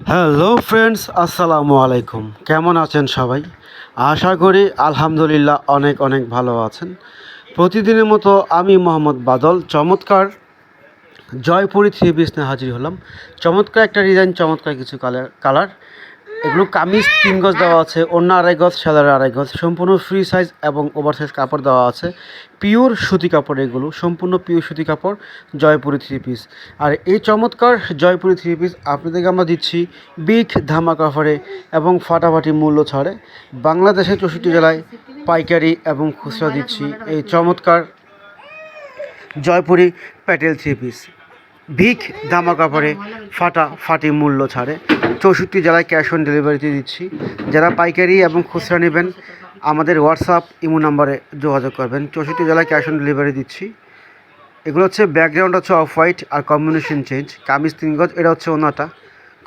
Hello friends, আসসালামু আলাইকুম। কেমন আছেন সবাই? আশা করি আলহামদুলিল্লাহ অনেক অনেক ভালো আছেন। প্রতিদিনের মতো আমি মোহাম্মদ বাদল, চমৎকার জয়পুরি থ্রি পিস নিয়ে হাজির হলাম। চমৎকার একটা ডিজাইন চমৎকার কিছু কালার কালার এগুলো কামিজ তিন গজ দেওয়া আছে, অন্য আড়াই গজ সেলার আড়াই গজ সম্পূর্ণ ফ্রি সাইজ এবং ওভার সাইজ কাপড় দেওয়া আছে। পিওর সুতি কাপড় এগুলো, সম্পূর্ণ পিওর সুতি কাপড়, জয়পুরি থ্রি পিস আর এই চমৎকার জয়পুরি থ্রি পিস আপনাদেরকে আমরা দিচ্ছি বিগ ধামা অফারে এবং ফাটাফাটি মূল্য ছাড়ে। বাংলাদেশের চৌষট্টি জেলায় পাইকারি এবং খুচরা দিচ্ছি এই চমৎকার জয়পুরি প্যাটেল থ্রি পিস ভিক ধামা কাপড়ে ফাটা ফাটি মূল্য ছাড়ে। চৌষট্টি জেলায় ক্যাশ অন ডেলিভারিতে দিচ্ছি। যারা পাইকারি এবং খুচরা নেবেন, আমাদের হোয়াটসঅ্যাপ ইমো নাম্বারে যোগাযোগ করবেন। চৌষট্টি জেলায় ক্যাশ অন ডেলিভারি দিচ্ছি। এগুলো হচ্ছে ব্যাকগ্রাউন্ড হচ্ছে অফ হোয়াইট আর কম্বিনেশন চেঞ্জ কামিজ তিন গজ এটা হচ্ছে ওনাটা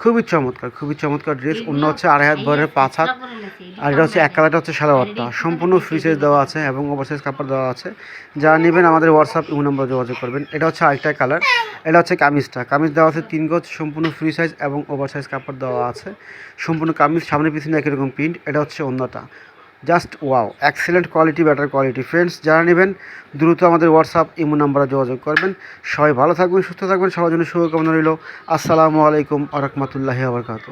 খুবই চমৎকার খুবই চমৎকার ড্রেস অন্য হচ্ছে আড়াই হাত ভরের পাঁচ হাত। আর এটা হচ্ছে এক কালারটা হচ্ছে সালোয়ারটা সম্পূর্ণ ফ্রি সাইজ দেওয়া আছে এবং ওভারসাইজ কাপড় দেওয়া আছে। যারা নেবেন, আমাদের হোয়াটসঅ্যাপ ইউ নম্বর যোগাযোগ করবেন। এটা হচ্ছে আরেকটা কালার। এটা হচ্ছে কামিজটা। কামিজ দেওয়া আছে তিন গজ, সম্পূর্ণ ফ্রি সাইজ এবং ওভার সাইজ কাপড় দেওয়া আছে। সম্পূর্ণ কামিজ, সামনে পিছনে একই রকম প্রিন্ট এটা হচ্ছে অন্যটা। Just wow excellent quality better quality friends যারা নেবেন, দ্রুত আমাদের হোয়াটসঅ্যাপ ইমো নাম্বারে যোগাযোগ করবেন। সবাই ভালো থাকবেন, সুস্থ থাকবেন, সবার জন্য শুভকামনা রইল। আসসালামু আলাইকুম আরহামতুল্লাহ রহমতুল্লাহি আবরকাত